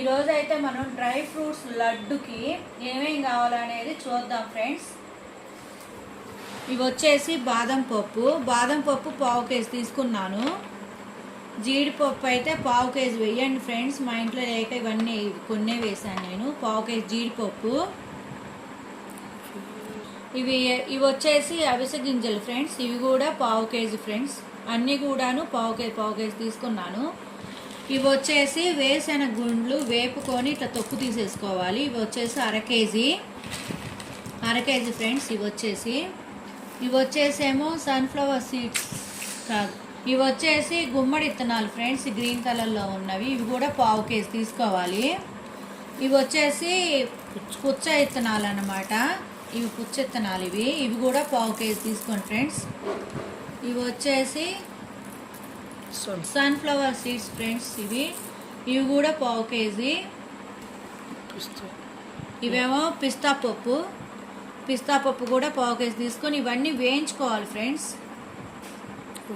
ఈరోజు ఈ అయితే మనం డ్రై ఫ్రూట్స్ లడ్డుకి ఏమేమి కావాలనేది చూద్దాం ఫ్రెండ్స్. ఇవి వచ్చేసి బాదం పప్పు. బాదం పప్పు పావు కేజీ తీసుకున్నాను. జీడిపప్పు అయితే పావు కేజీ వేయండి ఫ్రెండ్స్. మా ఇంట్లో లేక ఇవన్నీ కొన్నే వేసాను నేను. పావు కేజీ జీడిపప్పు. ఇవి ఇవి వచ్చేసి అవిసె గింజలు ఫ్రెండ్స్. ఇవి కూడా పావు కేజీ ఫ్రెండ్స్. అన్నీ కూడాను పావు కేజీ పావు కేజీ తీసుకున్నాను. ఇవి వచ్చేసి వేసిన గుండ్లు వేపుకొని ఇట్లా తొక్కు తీసేసుకోవాలి. ఇవి వచ్చేసి అర కేజీ. అర కేజీ ఫ్రెండ్స్ ఇవి వచ్చేసి. ఇవి వచ్చేసేమో సన్ఫ్లవర్ సీడ్స్ కాదు. ఇవి వచ్చేసి గుమ్మడి ఇత్తనాలు ఫ్రెండ్స్ గ్రీన్ కలర్లో ఉన్నవి. ఇవి కూడా పావు కేజీ తీసుకోవాలి. ఇవి వచ్చేసి పుచ్చ ఇత్తనాలు అన్నమాట. ఇవి పుచ్చ ఇత్తనాలు ఇవి. ఇవి కూడా పావు కేజీ తీసుకోండి ఫ్రెండ్స్. ఇవి వచ్చేసి సన్ఫ్లవర్ సీడ్స్ ఫ్రెండ్స్ ఇవి. ఇవి కూడా పావు కేజీ. ఇవేమో పిస్తా పప్పు. పిస్తా పప్పు కూడా పావు కేజీ తీసుకొని ఇవన్నీ వేయించుకోవాలి ఫ్రెండ్స్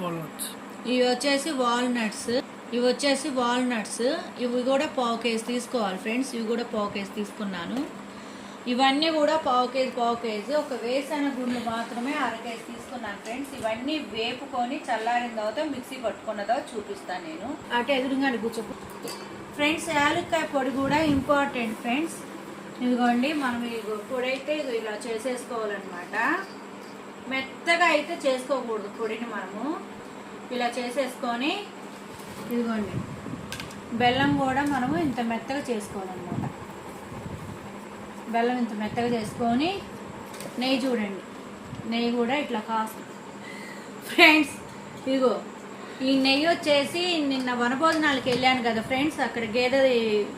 వాల్నట్స్ ఇవి వచ్చేసి వాల్నట్స్ ఇవి వచ్చేసి వాల్నట్స్ ఇవి కూడా పావు కేజీ తీసుకోవాలి ఫ్రెండ్స్ ఇవి కూడా పావు కేజీ తీసుకున్నాను. ఇవన్నీ కూడా పావు కేజీ పావు కేజీ. ఒక వేసిన గుండ్లు మాత్రమే అర కేజీ తీసుకున్నాను ఫ్రెండ్స్. ఇవన్నీ వేపుకొని చల్లారిన తర్వాత మిక్సీ పట్టుకున్న తర్వాత చూపిస్తాను నేను. అటు ఎదురుగా కూర్చో ఫ్రెండ్స్ యాలక్కాయ పొడి కూడా ఇంపార్టెంట్ ఫ్రెండ్స్. ఇదిగోండి మనం ఇదిగో పొడి అయితే ఇలా చేసేసుకోవాలన్నమాట. మెత్తగా అయితే చేసుకోకూడదు పొడిని మనము. ఇలా చేసేసుకొని ఇదిగోండి బెల్లం కూడా మనము ఇంత మెత్తగా చేసుకోవాలన్నమాట. బెల్లం ఇంత మెత్తగా చేసుకొని నెయ్యి చూడండి. నెయ్యి కూడా ఇట్లా కాస్త. ఫ్రెండ్స్ ఇదిగో ఈ నెయ్యి వచ్చేసి నిన్న వనభోజనాలకు వెళ్ళాను కదా ఫ్రెండ్స్ అక్కడ గేదె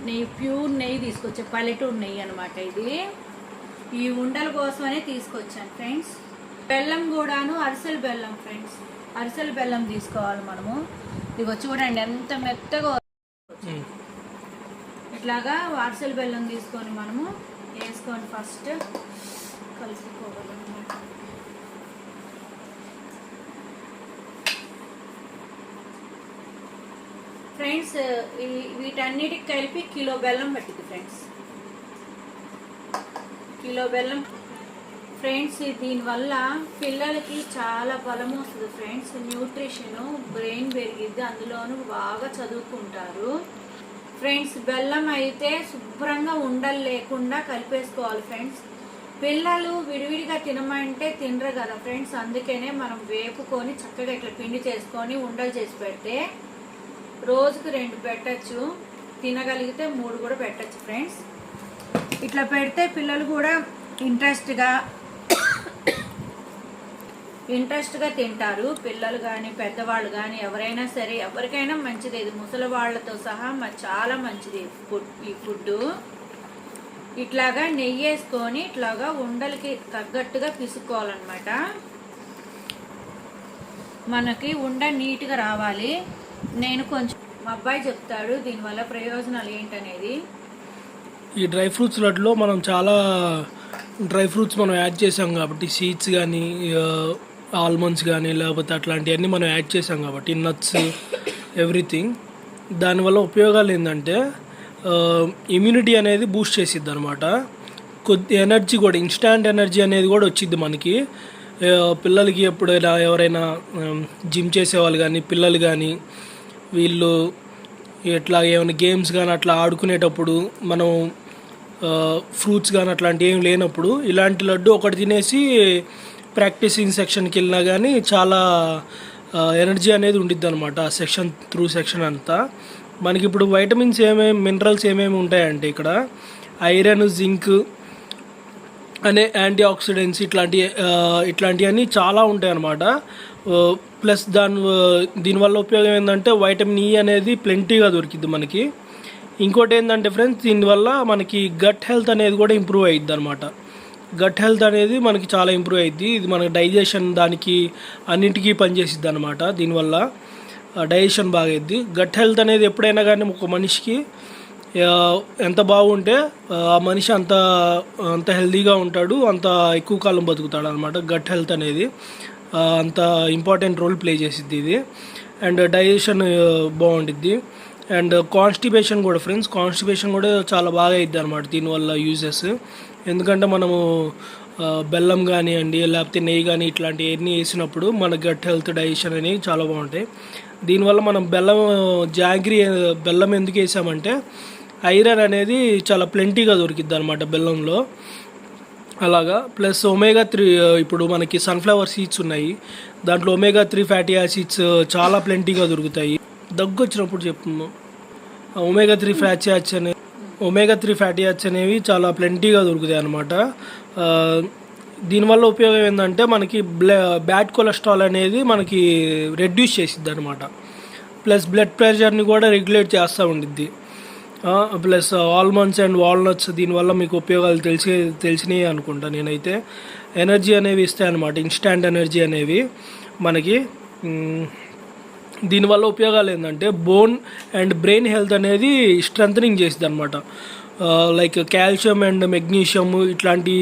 నెయ్యి ప్యూర్ నెయ్యి తీసుకొచ్చా పల్లెటూరు నెయ్యి అనమాట ఇది. ఈ ఉండల కోసమనే తీసుకొచ్చాను ఫ్రెండ్స్. బెల్లం కూడాను అరిసెల బెల్లం ఫ్రెండ్స్. అరిసెల బెల్లం తీసుకోవాలి మనము. ఇదిగో చూడండి ఎంత మెత్తగా ఇట్లాగా అరిసెల బెల్లం తీసుకొని మనము వేసుకొని ఫస్ట్. కలుపుకోవాలన్నమాట ఫ్రెండ్స్ ఈ వీటన్నిటికి కలిపి కిలో బెల్లం పట్టింది ఫ్రెండ్స్. కిలో బెల్లం. ఫ్రెండ్స్ దీనివల్ల పిల్లలకి చాలా బలం వస్తుంది ఫ్రెండ్స్. న్యూట్రిషన్ బ్రెయిన్ పెరిగిద్ది. అందులోనూ బాగా చదువుకుంటారు. ఫ్రెండ్స్ బెల్లం అయితే శుభ్రంగా ఉండలు లేకుండా కలిపేసుకోవాలి ఫ్రెండ్స్ పిల్లలు విడివిడిగా తినమంటే తినరు కదా ఫ్రెండ్స్ అందుకనే మనం వేపుకొని చక్కగా ఇట్లా పిండి చేసుకొని ఉండలు చేసి పెడితే రోజుకు రెండు పెట్టచ్చు. తినగలిగితే మూడు కూడా పెట్టచ్చు ఫ్రెండ్స్ ఇట్లా పెడితే పిల్లలు కూడా ఇంట్రెస్ట్గా ఇంట్రెస్ట్గా తింటారు. పిల్లలు కానీ పెద్దవాళ్ళు కానీ ఎవరైనా సరే ఎవరికైనా మంచిది. ఇది ముసలి వాళ్ళతో సహా చాలా మంచిది ఫుడ్ ఈ ఫుడ్ ఇట్లాగా నెయ్యి వేసుకొని ఇట్లాగా ఉండలకి తగ్గట్టుగా పిసుకోవాలన్నమాట. మనకి ఉండ నీట్గా రావాలి. నేను కొంచెం మా అబ్బాయి చెప్తాడు దీనివల్ల ప్రయోజనాలు ఏంటనేది. ఈ డ్రై ఫ్రూట్స్ లడ్లో మనం చాలా డ్రై ఫ్రూట్స్ మనం యాడ్ చేసాం కాబట్టి సీడ్స్ కానీ ఆల్మండ్స్ కానీ లేకపోతే అట్లాంటివన్నీ మనం యాడ్ చేసాం కాబట్టి నట్స్ ఎవ్రీథింగ్ దానివల్ల ఉపయోగాలు ఏంటంటే ఇమ్యూనిటీ అనేది బూస్ట్ చేసిద్ది అనమాట కొద్ది ఎనర్జీ కూడా ఇన్స్టాంట్ ఎనర్జీ అనేది కూడా వచ్చింది మనకి. పిల్లలకి ఎప్పుడైనా ఎవరైనా జిమ్ చేసేవాళ్ళు కానీ పిల్లలు కానీ వీళ్ళు ఇట్లా ఏమైనా గేమ్స్ కానీ అట్లా ఆడుకునేటప్పుడు మనం ఫ్రూట్స్ కానీ అట్లాంటివి ఏం లేనప్పుడు ఇలాంటి లడ్డు ఒకటి తినేసి ప్రాక్టీసింగ్ సెక్షన్కి వెళ్ళినా కానీ చాలా ఎనర్జీ అనేది ఉండిద్ది అనమాట ఆ సెక్షన్ త్రూ సెక్షన్ అంతా. మనకి ఇప్పుడు వైటమిన్స్ ఏమేమి మినరల్స్ ఏమేమి ఉంటాయంటే ఇక్కడ ఐరన్ జింక్ అనే యాంటీ ఆక్సిడెంట్స్ ఇట్లాంటి ఇట్లాంటివన్నీ చాలా ఉంటాయి అన్నమాట ప్లస్ దాని దీనివల్ల ఉపయోగం ఏంటంటే వైటమిన్ ఈ అనేది ప్లెంటీగా దొరికిద్ది మనకి. ఇంకోటి ఏంటంటే ఫ్రెండ్స్ దీనివల్ల మనకి గట్ హెల్త్ అనేది కూడా ఇంప్రూవ్ అయ్యిద్ది అనమాట గట్ హెల్త్ అనేది మనకి చాలా ఇంప్రూవ్ అయింది ఇది మన డైజెషన్ దానికి అన్నింటికీ పనిచేసిద్ది అనమాట దీనివల్ల డైజెషన్ బాగా అయ్యిద్ది గట్ హెల్త్ అనేది ఎప్పుడైనా కానీ ఒక మనిషికి ఎంత బాగుంటే ఆ మనిషి అంత అంత హెల్తీగా ఉంటాడు అంత ఎక్కువ కాలం బతుకుతాడు అనమాట గట్ హెల్త్ అనేది. అంత ఇంపార్టెంట్ రోల్ ప్లే చేసిద్ది ఇది. అండ్ డైజెషన్ బాగుండిద్ది. అండ్ కాన్స్టిపేషన్ కూడా ఫ్రెండ్స్ కాన్స్టిపేషన్ కూడా చాలా బాగా అయిద్ది అనమాట దీనివల్ల యూజెస్. ఎందుకంటే మనము బెల్లం కానివ్వండి లేకపోతే నెయ్యి కానీ ఇట్లాంటివి ఇట్లాంటివన్నీ వేసినప్పుడు మన గట్ హెల్త్ డైజెషన్ అనేవి చాలా బాగుంటాయి. దీనివల్ల మనం బెల్లం జాగ్రీ బెల్లం ఎందుకు వేసామంటే ఐరన్ అనేది చాలా ప్లెంటీగా దొరికిద్ది అనమాట బెల్లంలో. అలాగా ప్లస్ ఒమేగా త్రీ ఇప్పుడు మనకి సన్ఫ్లవర్ సీడ్స్ ఉన్నాయి. దాంట్లో ఒమేగా త్రీ ఫ్యాటీ యాసిడ్స్ చాలా ప్లెంటీగా దొరుకుతాయి. దగ్గు వచ్చినప్పుడు చెప్తున్నాం ఒమేగా త్రీ ఫ్యాటీ యాసిడ్స్ అనేది ఒమేగా త్రీ ఫ్యాటీ యాడ్స్ అనేవి చాలా ప్లెంటీగా దొరుకుతాయి అనమాట దీనివల్ల ఉపయోగం ఏంటంటే మనకి బ్ల బ్యాడ్ కొలెస్ట్రాల్ అనేది మనకి రెడ్యూస్ చేసిద్ది అనమాట ప్లస్ బ్లడ్ ప్రెషర్ని కూడా రెగ్యులేట్ చేస్తూ ఉండిద్ది. ప్లస్ ఆల్మండ్స్ అండ్ వాల్నట్స్ దీనివల్ల మీకు ఉపయోగాలు తెలిసి తెలిసినాయి అనుకుంటా నేనైతే. ఎనర్జీ అనేవి ఇస్తాయి అనమాట ఇన్స్టాంట్ ఎనర్జీ అనేవి మనకి. దీనివల్ల ఉపయోగాలు ఏంటంటే బోన్ అండ్ బ్రెయిన్ హెల్త్ అనేది స్ట్రెంథనింగ్ చేస్తుంది అనమాట లైక్ కాల్షియం అండ్ మెగ్నీషియం ఇట్లాంటి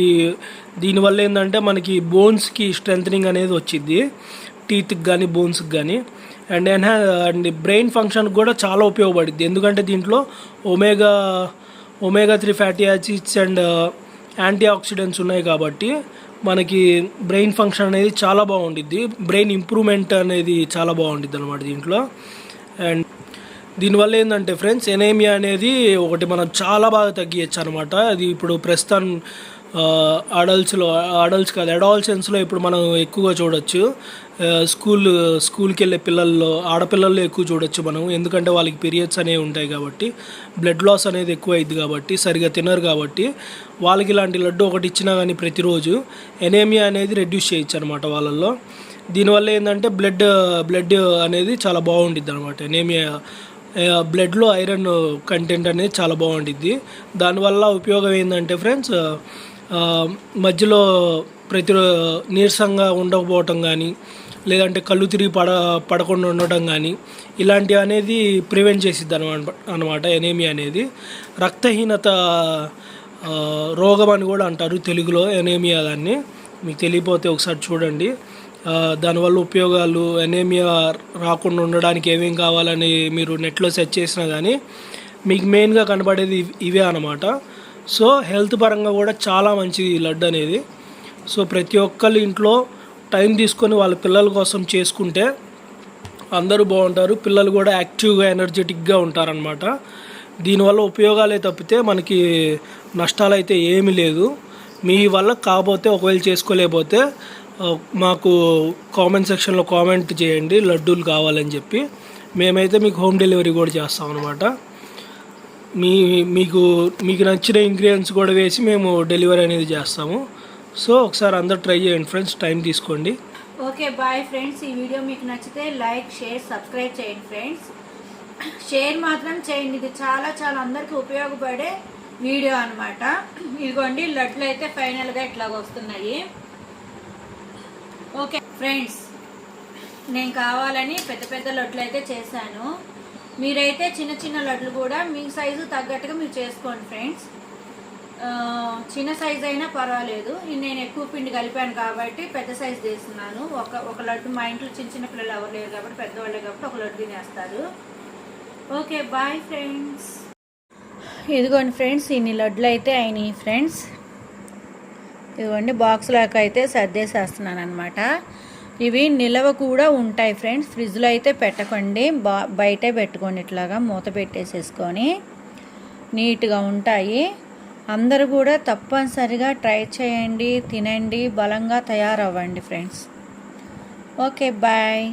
దీనివల్ల ఏంటంటే మనకి బోన్స్కి స్ట్రెంథనింగ్ అనేది వచ్చింది టీత్కి కానీ బోన్స్కి కానీ అండ్ ఎన్హా అండ్ బ్రెయిన్ ఫంక్షన్కి కూడా చాలా ఉపయోగపడుద్ది. ఎందుకంటే దీంట్లో omega omega three fatty acids and antioxidants ఉన్నాయి కాబట్టి మనకి బ్రెయిన్ ఫంక్షన్ అనేది చాలా బాగుండిద్ది. బ్రెయిన్ ఇంప్రూవ్మెంట్ అనేది చాలా బాగుండిద్ది అనమాట దీంట్లో. అండ్ దీనివల్ల ఏంటంటే ఫ్రెండ్స్ ఎనేమియా అనేది ఒకటి మనం చాలా బాగా తగ్గించచ్చు అనమాట అది ఇప్పుడు ప్రస్తుతం అడల్ట్స్లో అడల్ట్స్ కాదు అడాల్సెన్స్లో ఇప్పుడు మనం ఎక్కువగా చూడొచ్చు. స్కూల్ స్కూల్కి వెళ్ళే పిల్లల్లో ఆడపిల్లల్లో ఎక్కువ చూడొచ్చు మనం. ఎందుకంటే వాళ్ళకి పీరియడ్స్ అనేవి ఉంటాయి కాబట్టి బ్లడ్ లాస్ అనేది ఎక్కువ అయింది కాబట్టి సరిగా తినరు కాబట్టి వాళ్ళకి ఇలాంటి లడ్డు ఒకటి ఇచ్చినా కానీ ప్రతిరోజు ఎనేమియా అనేది రెడ్యూస్ చేయొచ్చు అనమాట వాళ్ళల్లో. దీనివల్ల ఏంటంటే బ్లడ్ బ్లడ్ అనేది చాలా బాగుండిద్ది అనమాట ఎనేమియా బ్లడ్లో ఐరన్ కంటెంట్ అనేది చాలా బాగుండిద్ది. దానివల్ల ఉపయోగం ఏంటంటే ఫ్రెండ్స్ మధ్యలో ప్రతి నీరసంగా ఉండకపోవటం కానీ లేదంటే కళ్ళు తిరిగి పడ పడకుండా ఉండటం కానీ ఇలాంటివి అనేది ప్రివెంట్ చేసిద్ది అనమాట అనమాట ఎనేమియా అనేది. రక్తహీనత రోగం అని కూడా అంటారు తెలుగులో ఎనేమియా దాన్ని. మీకు తెలియపోతే ఒకసారి చూడండి. దానివల్ల ఉపయోగాలు ఎనేమియా రాకుండా ఉండడానికి ఏమేం కావాలని మీరు నెట్లో సెర్చ్ చేసినా కానీ మీకు మెయిన్గా కనబడేది ఇవే అనమాట సో హెల్త్ పరంగా కూడా చాలా మంచిది ఈ లడ్డు అనేది. సో ప్రతి ఒక్కళ్ళు ఇంట్లో టైం తీసుకొని వాళ్ళ పిల్లల కోసం చేసుకుంటే అందరూ బాగుంటారు. పిల్లలు కూడా యాక్టివ్గా ఎనర్జెటిక్గా ఉంటారనమాట దీనివల్ల ఉపయోగాలే తప్పితే మనకి నష్టాలు అయితే ఏమీ లేదు. మీ వల్ల కాకపోతే ఒకవేళ చేసుకోలేకపోతే మాకు కామెంట్ సెక్షన్లో కామెంట్ చేయండి లడ్డూలు కావాలని చెప్పి. మేమైతే మీకు హోమ్ డెలివరీ కూడా చేస్తాం అనమాట మీ మీకు మీకు నచ్చిన ఇంగ్రీడియంట్స్ కూడా వేసి మేము డెలివరీ అనేది చేస్తాము. సో ఒకసారి అందరు ట్రై చేయండి ఫ్రెండ్స్ టైం తీసుకోండి. ఓకే బాయ్ ఫ్రెండ్స్ ఈ వీడియో మీకు నచ్చితే లైక్ షేర్ సబ్స్క్రైబ్ చేయండి ఫ్రెండ్స్ షేర్ మాత్రం చేయండి. ఇది చాలా చాలా అందరికీ ఉపయోగపడే వీడియో అనమాట ఇదిగోండి లడ్లు అయితే ఫైనల్గా ఇట్లా వస్తున్నాయి. ఓకే ఫ్రెండ్స్ నేను కావాలని పెద్ద పెద్ద లడ్లు అయితే చేశాను. మీరైతే చిన్న చిన్న లడ్లు కూడా మీ సైజు తగ్గట్టుగా మీరు చేసుకోండి ఫ్రెండ్స్. చిన్న సైజ్ అయినా పర్వాలేదు. నేను ఎక్కువ పిండి కలిపాను కాబట్టి పెద్ద సైజ్ చేస్తున్నాను. ఒక ఒక లడ్డు మా ఇంట్లో చిన్న చిన్న పిల్లలు ఎవరు లేరు కాబట్టి పెద్దవాళ్ళే కాబట్టి ఒక లడ్డు తినేస్తారు. Okay bye friends. ఇదిగోండి ఫ్రెండ్స్ ఇన్ని లడ్లు అయితే అయినాయి ఫ్రెండ్స్. ఇదిగోండి బాక్స్లోకి అయితే సర్దేసేస్తున్నాను అనమాట ఇవి నిలవ కూడా ఉంటాయి ఫ్రెండ్స్. ఫ్రిడ్జ్లో అయితే పెట్టకండి. బా బయటే పెట్టుకోండి ఇట్లాగా మూత పెట్టేసేసుకొని. నీట్గా ఉంటాయి. అందరూ కూడా తప్పనిసరిగా ట్రై చేయండి తినండి బలంగా తయారవ్వండి ఫ్రెండ్స్. Okay bye.